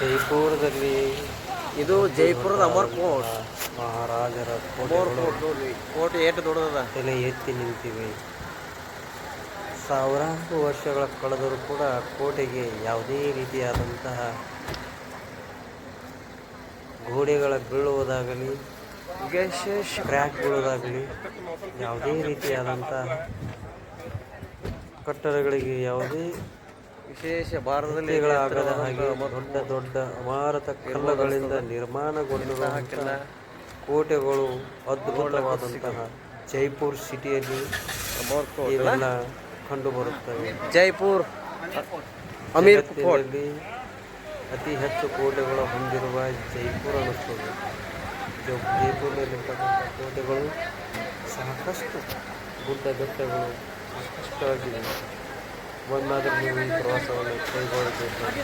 ಜೈಪುರದಲ್ಲಿ ಇದು ಜೈಪುರದ ಅಮರ್ ಕೋಟ್. ಮಹಾರಾಜರ ಅಮರ್ ಕೋಟ್ ನೋಡ್ರಿ ಕೋಟೆ ಎಷ್ಟು ದೊಡ್ಡದದ. ತಲೆ ಎತ್ತಿ ನಿಂತಿವೆ. ಸಾವಿರಾರು ವರ್ಷಗಳ ಕಳೆದರೂ ಕೂಡ ಕೋಟೆಗೆ ಯಾವುದೇ ರೀತಿಯಾದಂತಹ ಗೋಡೆಗಳ ಬೀಳುವುದಾಗಲಿ ಕ್ರ್ಯಾಕ್ ಬೀಳುವುದಾಗಲಿ ಯಾವುದೇ ರೀತಿಯಾದಂತಹ ಕಟ್ಟಡಗಳಿಗೆ ಯಾವುದೇ ವಿಶೇಷ ಭಾರತದಲ್ಲಿ ಹಾಗೆ ದೊಡ್ಡ ದೊಡ್ಡ ಅಮಾರತ ಕಲ್ಲುಗಳಿಂದ ನಿರ್ಮಾಣಗೊಂಡಿರುವಂತಹ ಕೋಟೆಗಳು ಅದ್ಭುತವಾದಂತಹ ಜೈಪುರ್ ಸಿಟಿಯಲ್ಲಿ ಇವೆಲ್ಲ ಕಂಡುಬರುತ್ತವೆ. ಜೈಪುರ್ ಅಮೀರ್ ಕೋಟೆಯಲ್ಲಿ ಅತಿ ಹೆಚ್ಚು ಕೋಟೆಗಳು ಹೊಂದಿರುವ ಜೈಪುರ ಅನ್ನಿಸ್ತದೆ. ಜೈಪುರ್ನಲ್ಲಿರ್ತಕ್ಕಂಥ ಜೈಪುರದಲ್ಲಿರ್ತಕ್ಕಂಥ ಕೋಟೆಗಳು ಸಾಕಷ್ಟು ಗುಡ್ಡ ಬೆಟ್ಟಗಳು ಸಾಕಷ್ಟಾಗಿವೆ. ಒಂದಾದರೂ ನೀವು ಈ ಪ್ರವಾಸವನ್ನು ಕೈಗೊಳ್ಳಬೇಕು